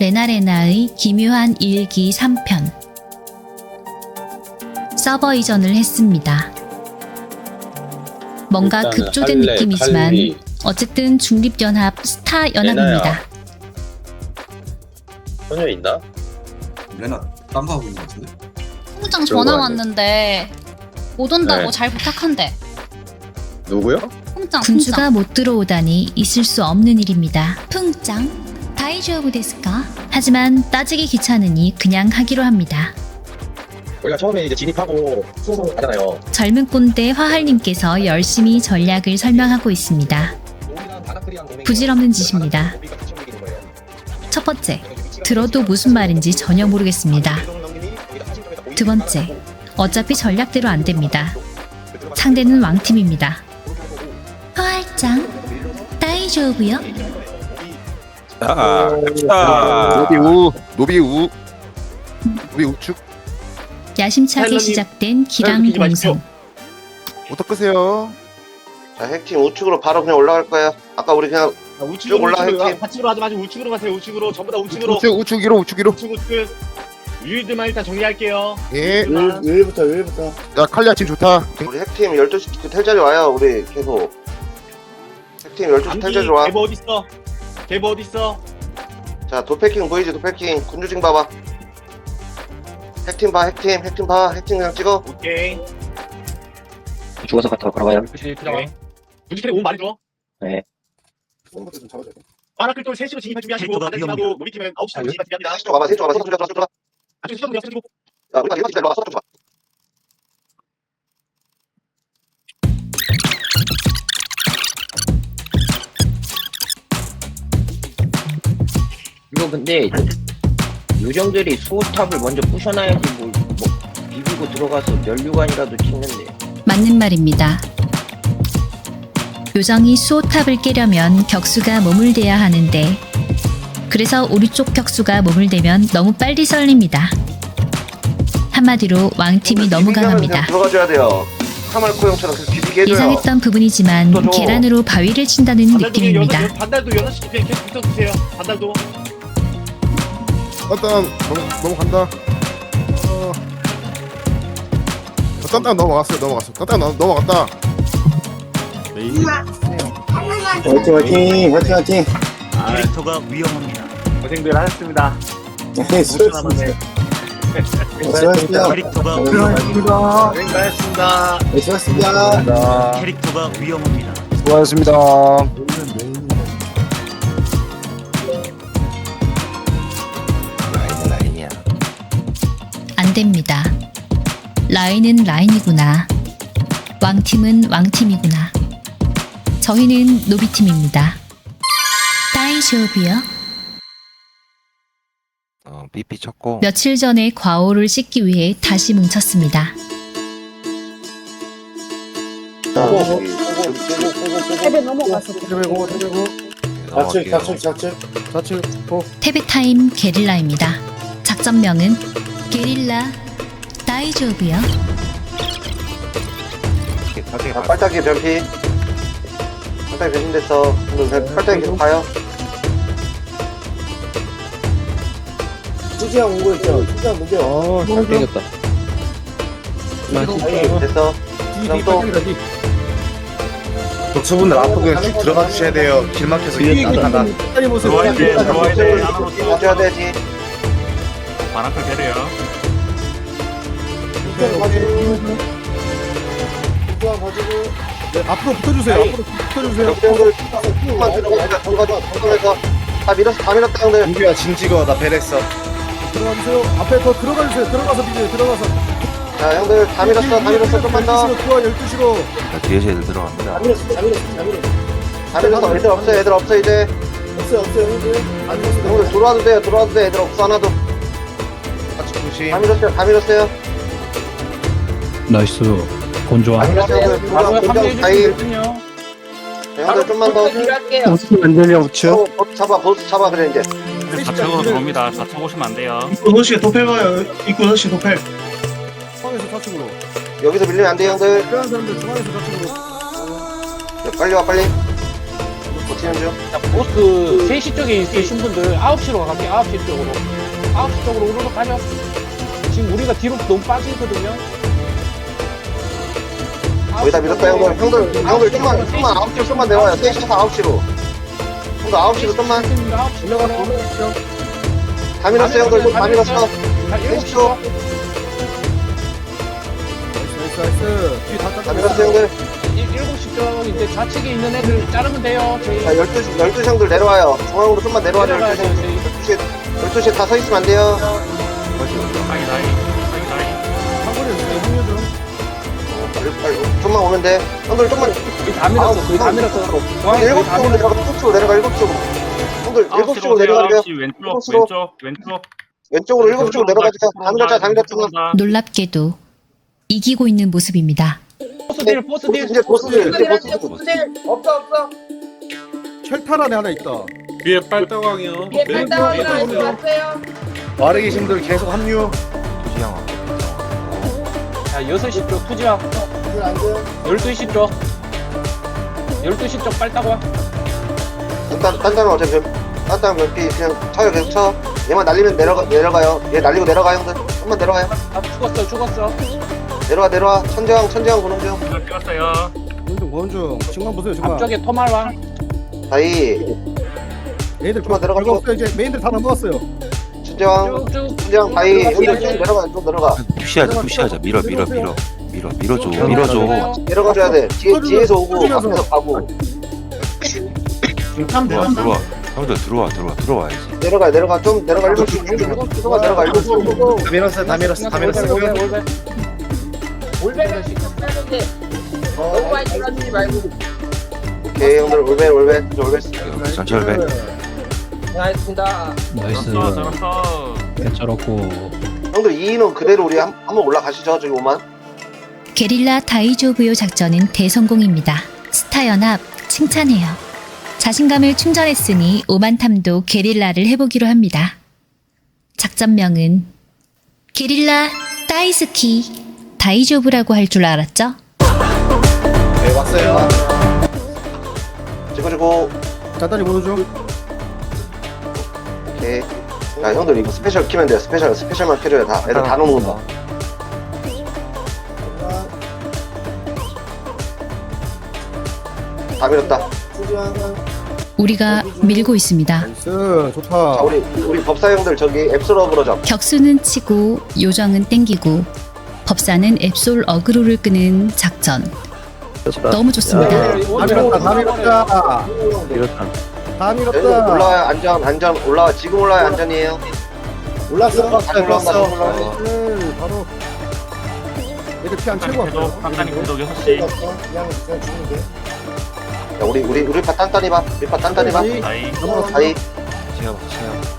레나레나의 기묘한 일기 3편 서버 이전을 했습니다. 뭔가 급조된 할래, 느낌이지만 칼리, 어쨌든 중립연합 스타 연합입니다. 소녀 있나? 레나 딴거 하고 있는 것 같은데? 통장 전화 거? 왔는데 못 온다고 네. 잘 부탁한대. 누구요? 통장 군주가. 못 들어오다니 있을 수 없는 일입니다. 풍짱 다이조부 데스까? 하지만 따지기 귀찮으니 그냥 하기로 합니다. 우리가 처음에 이제 진입하고 수송 하잖아요. 젊은 꼰대 화할님께서 열심히 전략을 설명하고 있습니다. 부질없는 짓입니다. 첫 번째, 들어도 무슨 말인지 전혀 모르겠습니다. 두 번째, 어차피 전략대로 안 됩니다. 상대는 왕팀입니다. 화할짱, 다이조부요? 자, 갑시다. 노비 우, 노비 우, 노비 우측. 야심차게 헬로님, 시작된 기랑 헬로 끼지 마십시오. 공성. 어떡 끄세요? 자, 핵팀 우측으로 바로 그냥 올라갈 거예요. 아까 우리 그냥 아, 우측으로 쭉 올라, 우측으로 화이팅. 받치로 하지 마시고 우측으로 가세요. 우측으로 전부 다 우측으로. 우측, 우측 1호, 우측 1호. 우측 우측. 유일들만 일단 정리할게요. 예. 유일들만. 요일부터 요일부터 야, 칼리아 팀 좋다. 우리 핵팀 12시 그 텔자리 와요. 우리 계속. 핵팀 12시 암기 텔자리 와. 개보 어디 있어? 개보 어디 있어? 자, 도패킹 보이지? 도패킹. 군주징 봐봐. 핵팀 봐, 핵팀. 핵팀 봐. 핵팀 그냥 찍어. 오케이. 죽어서 갔다 걸어가요. 군주캐리 오면 말해줘. 처음부터 좀 잡아줘야 돼 파라클돌 3시로 진입할 준비하시고 반대팀하고 우리 팀은 9시 정도 진입할 준비합니다. 세쪽 세쪽 가봐, 세쪽 가봐, 세쪽 가봐. 아직 수정도 없어지고 야, 우리가 일반 일로 와, 서쪽 봐. 근데 요정들이 수호탑을 먼저 부셔놔야지 뭐, 뭐 비비고 들어가서 면류관이라도 찍는데 맞는 말입니다. 요정이 수호탑을 깨려면 격수가 몸을 대야 하는데 그래서 우리 쪽 격수가 몸을 대면 너무 빨리 설립니다. 한마디로 왕팀이 너무 강합니다. 그냥 들어가줘야 돼요. 카말코 형처럼 계속 비비게 해줘요. 예상했던 부분이지만. 계란으로 바위를 친다는 반달도 느낌입니다. 반달도 6시 그냥 계속 붙어주세요. 반달도. 넘, 넘어간다. 어. 어, 딴딴 넘어갔어요, 넘어갔어. 딴딴 넘, 넘어갔다. 화이팅 화이팅 화이팅 화이팅 캐릭터가 위험합니다. 고생들 하셨습니다. 네, 5초 수고하셨습니다 캐릭터가 수고하셨습니다 고생하셨습니다. 네, 수고하셨습니다 캐릭터가 위험합니다. 수고하셨습니다. 안 됩니다. 라인은 라인이구나. 왕팀은 왕팀이구나. 저희는 노비팀입니다. 다이쇼비요? 어, 삐삐 쳤고. 며칠 전에 과오를 씻기 위해 다시 뭉쳤습니다. 세배 넘어갔어 태배고, 태배고. 좌측 좌측 좌측 좌측, 포. 테베타임 게릴라입니다. 작전명은 게릴라 다이조비요? 자, 빨딱이 변피. 빨딱이 변신됐어. 근데 빨딱이 계속 가요. 쭈지양 오고 있죠 쭈지양 녹여 어, 잘 땡겼다. 아이, 됐어. 그럼 또. 독수분들 앞으로 그냥 쭉 들어가 주셔야 돼요. 길 막혀서 이게 나가다. 들어와야 돼. 들어와야 돼. 안으로 가줘야 되지. 가지고 쭈지양 가지고 앞으로 붙어주세요. 앞으로 붙어주세요. 역대형들 조금만 들어가자. 들어가자. 들어가서 다 밀었어. 다 밀었다, 형들. 민규야 징 찍어. 나 베렉서. 들어가주세요. 앞에 더 들어가 주세요. 들어가서 비세요. 들어가서. 자, 형들 다 밀었어. 다 밀었어. 좀만 더. 12시로 12시로. 뒤에서 애들 들어갑니다. 다 밀었어 다 밀었어 다 밀었어 다 밀었어. 애들 없어. 애들 없어, 이제. 없어요 없어요 형들 안 밀었어 형들 들어와도 돼요. 들어와도 돼. 애들 없어. 하나도. 같이 조심. 다 밀었어요. 다 밀었어요. 나이스 다 건조한 밀었어요. 형들. 공장, 공장 다이. 자, 형들 좀만 더. 어떻게 안 들려 우측 어, 보스 잡아. 보스 잡아. 그래, 이제. 좌측으로 들어옵니다 좌측 오시면 안 돼요 입구 서시 도펠 봐요. 입구 서시 도펠. 중앙에서 좌측으로. 여기서 밀리면 안 돼, 형들. 필요한 사람들 중앙에서 좌측으로. 자, 빨리 와, 빨리. 버티는 중. 자, 보스 3시 쪽에 있으신 분들 9시로 갈게요. 9시 쪽으로. 9시 쪽으로 오르륵 가죠. 지금 우리가 뒤로 너무 빠지거든요. 거의 다 밀었다 형들. 형들 형들 좀만 좀만 아홉 시로 좀만 내려와요. 셋이서 아홉 시로. 형들 아홉 시로 좀만. 올라가는 다 밀었어 형들. 다 밀었어. 자, 7시로. 나이스 나이스 뒤다 다 밀었어 형들. 7시 쪽 이제 좌측에 있는 애들 자르면 돼요. 저희 자 12시 12시 형들 내려와요. 중앙으로 좀만. 내려가야 12시. 돼요. 저희 12시에 12시에 다 서 있으면 안 돼요. 빨리 좀만 오면 돼. 형들 좀만 거의 다 밀었어. 거의 다 밀었어. 중앙에 거의 일곱 다 쪽으로 밀었어. 내려가. 일곱 쪽으로 내려가. 일곱 쪽으로. 형들 일곱 9시로 쪽으로 오세요 내려가려. 9시 왼쪽 일곱시로. 왼쪽 왼쪽 왼쪽으로 일곱 쪽으로 밀었자. 다 밀었자. 놀랍게도 이기고 있는 모습입니다. 보스 딜, 보스 딜. 이제 보스들 이제 보스들. 없어 없어. 쉘터 안에 하나 있다 위에 빨다광이요. 예, 빨다운이라고 왔어요. 아래 계신 분들 계속 합류 자, 6시 쪽 투지왕. 안 돼요. 12시 쪽. 12시 쪽 빨다고. 단단 단단은 어차피 단단 몇피 그냥 쳐요 계속 쳐. 얘만 날리면 내려가 내려가요. 얘 날리고 내려가 형들. 좀만 내려가요. 아, 죽었어, 죽었어. 내려와 내려와. 천재왕 천재왕 보는 중. 찍었어요 원중 원중 중간 보세요 중간 앞쪽에 토말왕. 다이 메인들 좀만 별거 내려가고. 없어요 이제 메인들 다 넘어갔어요 쭉쭉. 천재왕 다이 형들 쭉 내려가 쭉 내려가. 푸시하자 푸시하자 밀어 밀어 밀어 밀어 밀어줘 내려가줘야 돼. 뒤에 뒤에서 오고. 앞에서 가고. 들어와 형들 들어와 들어와 들어와야지 내려가 내려가 좀 내려가 일곱 시 내려가 내려가 일곱 시. 다 밀었어요 다 밀었어 다 밀었어 올백, 올백. 올백은 하는데 너무 많이 들어주지 말고. 오케이 형들 올베 올베 올베. 전철 배 알겠습니다. 잘했어 잘했어 형들 2인원 그대로 우리 한, 한번 올라가시죠 저기 오만. 게릴라 다이조부요 작전은 대성공입니다. 스타 연합 칭찬해요. 자신감을 충전했으니 오만탐도 게릴라를 해보기로 합니다. 작전명은 게릴라 다이스키 다이조부라고 할 줄 알았죠? 네 왔어요. 찍어주고 간단히 중 오케이. 야 형들 이거 스페셜 키면 돼요. 스페셜 스페셜만 켜줘요 다. 애들 다 놓는다. 다 밀었다. 우리가 밀고 있습니다. 나이스 자 좋다 우리 우리 법사 형들 저기 앱스러브로 잡. 격수는 치고 요정은 땡기고 법사는 앱솔 어그로를 끄는 작전. 너무 좋습니다. 다 밀었다 다 밀었다 다 여기 밀었다 올라와요 안전 안전 올라와 지금 올라와요 안전이에요. 올랐어. 다시 올라온다 다시 올라온다. 나이스 바로 얘들 피안 채고 깐깐이 왔어요 구독 깐깐이 구독 6시 그냥 그냥 주면 돼. 야 우리 우리 우리 파 단단히 봐. 우리 파 단단히 봐. 다이. 다이 다이.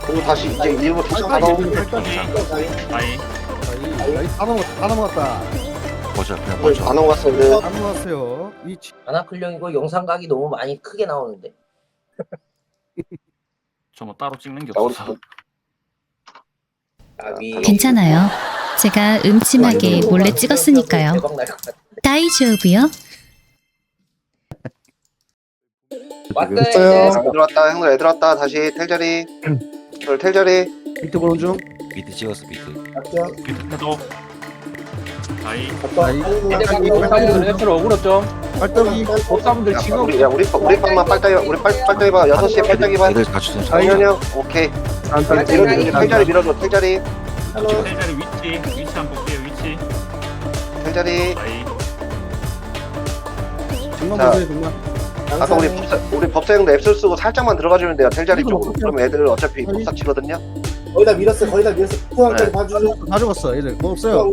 그리고 다시 이제 일부 다시 다 넣어. 다이 나이스 다 넘어갔다 다 넘어갔다 다 넘어갔어 이제. 다 넘어갔어요 위치 아나클령 이거 영상 각이 너무 많이 크게 나오는데. 저 뭐 따로 찍는 게 우리 없어서 아비. 괜찮아요. 제가 음침하게 몰래 찍었으니까요. 대박 날것 같아. 다이조부요? 왔어요. 자, 애들 왔다 형들 애들 왔다 다시 텔자리. 텔자리. 밑에 보는 중 갈게요. 해도 다이 다이 법사분 들 앱스를 억울했죠 발떡이 법사분들 야, 지금 우리 야 우리 파- 우리 빵만 빨딱이 우리 빨 빨딱이 봐. 6시에 빨딱이 봐. 장현 형. 오케이. 밀어줘. 텔자리 밀어줘. 텔자리. 텔자리 위치 위치 한번 볼게요 위치 텔자리. 중간 자. 아까 우리 법사 우리 법사 형도 앱술 쓰고 살짝만 들어가 주면 돼요. 텔자리 쪽으로. 그럼 애들 어차피 법사 치거든요. 거의 다 밀었어. 거의 다 밀었어. 포항까지 봐주죠. 다 죽었어 얘들 뭐 없어요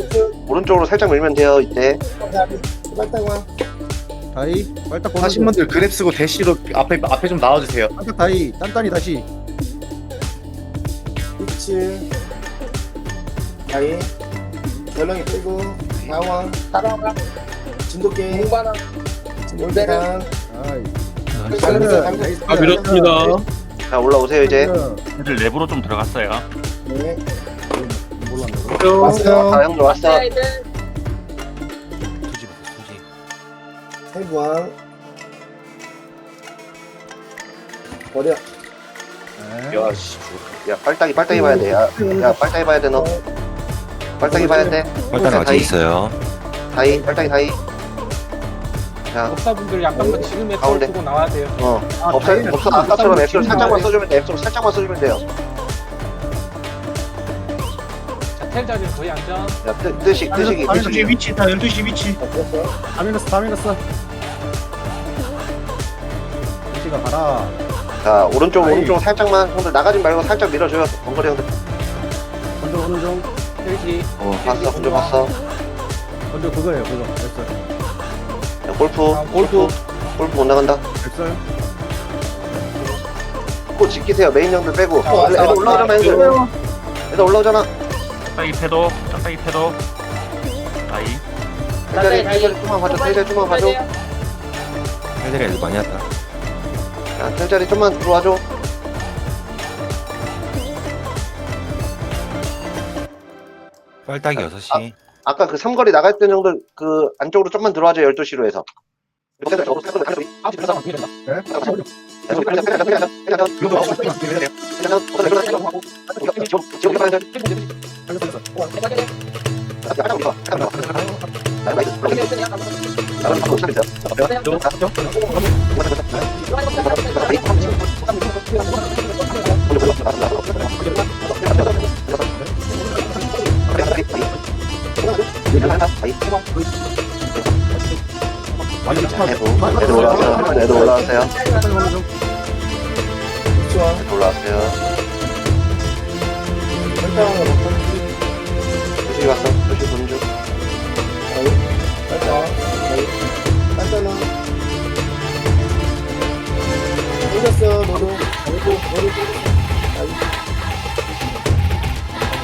오른쪽으로 살짝 밀면 돼요. 이때. 빨딱와. 다이 발딱 보는 하신 중 분들 그랩 쓰고 대시로 앞에 앞에 좀 나와주세요. 발딱 다이 단단히 다시 위치. 다이. 결렁이 빼고. 상황. 따라와. 진돗개. 아이 나이스. 아 밀었습니다 자 올라오세요 이제. 애들 랩으로 좀 들어갔어요 네. 아 형들 왔어. 해부왕. 버려. 네. 야씨 야 빨딱이 빨딱이 봐야 돼야 야 빨딱이 봐야 돼너 빨딱이 봐야 돼 어디 다이 있어요? 다이 빨딱이 다이 야 법사분들 약간만 지금 에 가운데. 쓰고 나와야 돼요. 어, 아, 다이는 없어. 없어. 아까처럼 앱솔 살짝만 나와야. 써주면 돼. 앱솔 살짝만 써주면 돼요. 자, 텔 자리는 거의 안전. 야, 뜨, 뜨시, 뜨시기, 다이는 뜨시기. 위치 다 12시 위치 다 밀었어 다 밀었어. 시가 가라. 자, 오른쪽. 오른쪽 살짝만. 형들 나가지 말고 살짝 밀어줘요. 번거리 형들. 먼저 오는 중. 텔지. 어, 봤어, 먼저 봤어. 먼저 그거예요 그거. 골프, 아, 골프. 골프 못 나간다. 됐어요. 꼭 지키세요. 메인 형들 빼고. 자, 왔다, 애들 왔다. 올라오잖아, 애들. 애들 올라오잖아. 짝다기 패도 짝다기 패도 다이 텔자리, 텔자리 좀만 봐줘. 텔자리 좀만 봐줘. 헬들이 애들 많이 왔다. 야, 텔자리 좀만 들어와줘. 빨딱이 6시. 아까 그 삼거리 나갈 때 형들 그 안쪽으로 좀만 들어와줘. 12시로 해서. 애들 올라왔어요. 애들 올라왔어요. 좋아. 애들 먹고. 조심히. 다이. 단단한. 올렸어 너도.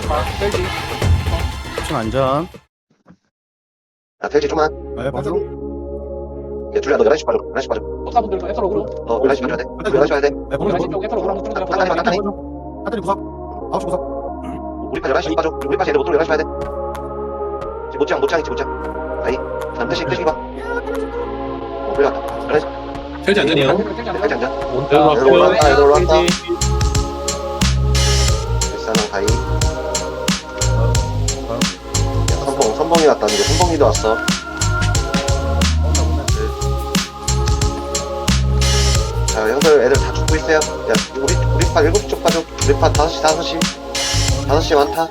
아. 층 안전. 아, 돼지 좀만. 네 봐줘. 야, 줄리야, 너 11시 빠져. 11시 빠져. 법사분들도 에서로 어, 11시 빠져야 돼. 11시 빠야 돼. 네 보내. 11시 쪽 에서로 오라고 좀 아, 하나님, 하나님. 하늘이 구석. 아홉 시 구석. 우리 파 11시 빠져. 우리 파 애들 못 들어 11시 봐야 돼. 지금 못장, 못장, 있지, 못장. 아이, 자, 뜨시, 뜨시 봐. 어, 그래, 갔다. 11시. 텔지 안전이요? 빨리 앉아. 어, 애들 올라왔다, 애들 올라왔다. 일산은 가이. 야, 선봉, 선봉이 왔다는데, 선봉이도 왔어. 자, 형들 애들 다 죽고 있어요. 야, 우리, 우리 파 7시 쪽 빠져. 우리 파 5시, 5시. 5시 많다.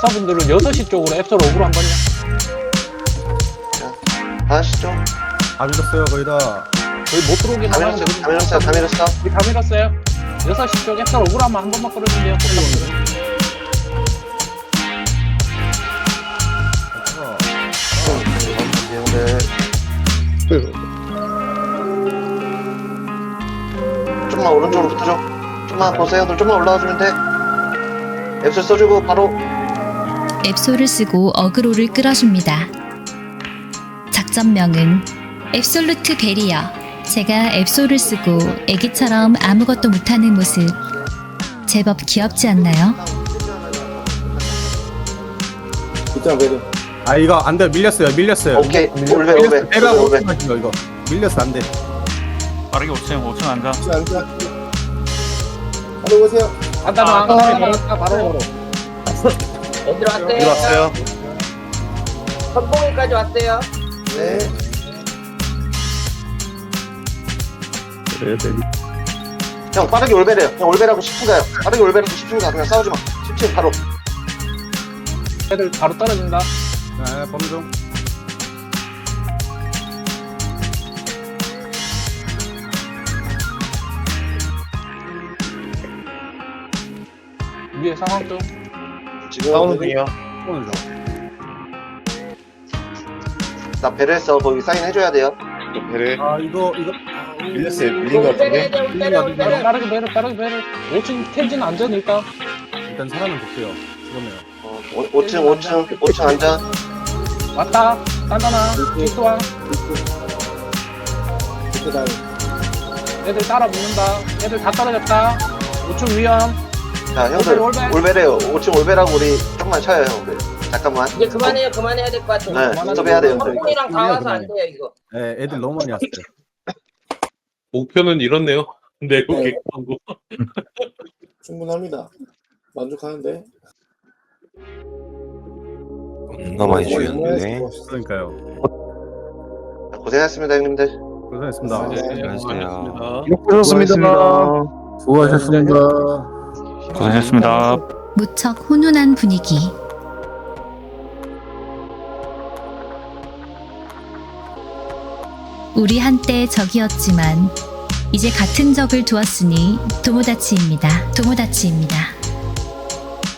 법사분들은 6시 쪽으로 앱서로 오로 한 번요. 5시 쪽. 다 밀었어요 거의 다. 거의 못 들어오긴 다 하는데. 밀었어, 다 밀었어, 다 밀었어. 우리 다 밀었어요. 6시 쪽 앱서로 오로 한번 한 번만 끌어주세요. 좀만 오른쪽으로 붙어줘. 좀만 보세요, 형들. 좀만 올라와주면 돼. 앱술 써주고, 바로. 앱소를 쓰고 어그로를 끌어줍니다. 작전명은 앱솔루트 베리어. 제가 앱소를 쓰고 애기처럼 아무것도 못하는 모습 제법 귀엽지 않나요? 일단 그래도. 아 이거 안 돼. 밀렸어요. 밀렸어요. 오케이. 올베, 올베. 밀렸어. 올베, 내가 올베. 이거. 밀렸어 안 돼. 빠르게 5층 5층 앉아 안 돼? 바로 오세요. 간단한 아, 아, 바로 바로. 애들 왔대요. 이리 왔어요. 선봉이까지 왔대요. 네. 형, 빠르게 올베래요. 형, 올베라고 10층 가요. 빠르게 올베라고 10층 가. 그냥 싸우지 마. 10층 바로. 애들 바로 떨어진다. 네범 중. 위에 상황 좀. 지금. 중이요. 오늘 중. 나 배려했어. 거기 사인 해줘야 돼요. 아 이거 이거. 밀렸어요. 밀린 것 같은데. 빠르게 빠르게 배를 빠르게 배를. 5층 텔지는 안전 일단. 일단 사람은 볼게요. 죽었네요. 어, 5층, 5층, 5층 앉아. 왔다. 이렇게 다이. 애들 따라 붙는다. 애들 다 떨어졌다. 5층 위험. 자, 형들. 올베, 올베. 올베래요. 5층 올베라고 우리 조금만 쳐요, 형들. 잠깐만. 이제 그만해요. 그만해야 될 것 같아요. 네, 스톱해야 돼요, 형들. 선봉이랑 다 와서 안 돼요 이거. 네 애들 너무 많이 왔어요. 목표는 이렇네요. 내고 네. 객하고 충분합니다. 만족하는데. 겁나 많이 죽였는데. 그러니까요. 고생하셨습니다 형님들. 고생했습니다. 네, 안녕하세요. 수고하셨습니다. 고생했습니다. 무척 훈훈한 분위기. 우리 한때 적이었지만 이제 같은 적을 두었으니 도모다치입니다. 도모다치입니다.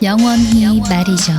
영원히 말이죠.